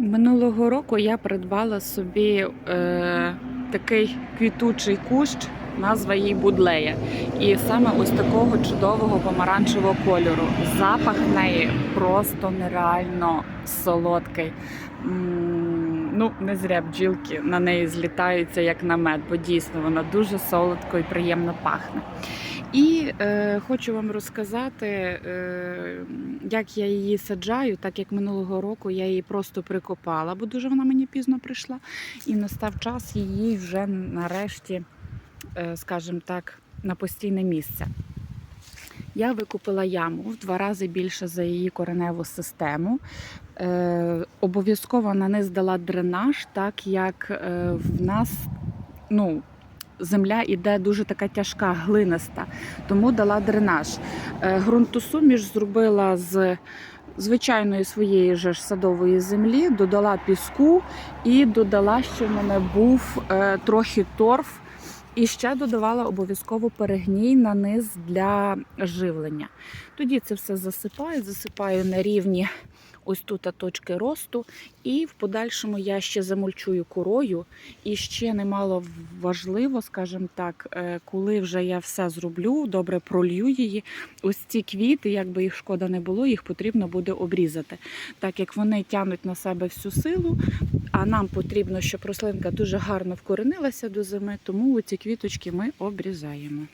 Минулого року я придбала собі е, такий квітучий кущ, назва їй будлея. І саме ось такого чудового помаранчевого кольору. Запах неї просто нереально солодкий. М, Ну, не зря бджілки на неї злітаються як на мед, бо дійсно вона дуже солодко і приємно пахне. І е, хочу вам розказати, е, як я її саджаю, так як минулого року я її просто прикопала, бо дуже вона мені пізно прийшла. І настав час її вже нарешті, е, скажімо так, на постійне місце. Я викупила яму в два рази більше за її кореневу систему. Е, обов'язково на низ дала дренаж, так як е, в нас ну, земля іде дуже така тяжка, глиниста, тому дала дренаж. Грунтосуміш ґрунтосуміш зробила з звичайної своєї ж садової землі, додала піску і додала, що в мене був е, трохи торф. І ще додавала обов'язково перегній на низ для живлення. Тоді це все засипаю, засипаю на рівні ось тут точки росту, і в подальшому я ще замульчую корою. І ще немало важливо, скажімо так, е, коли вже я все зроблю, добре пролью її. Ось ці квіти, як би їх шкода не було, їх потрібно буде обрізати, так як вони тягнуть на себе всю силу. А нам потрібно, щоб рослинка дуже гарно вкоренилася до зими, тому ці квіточки ми обрізаємо.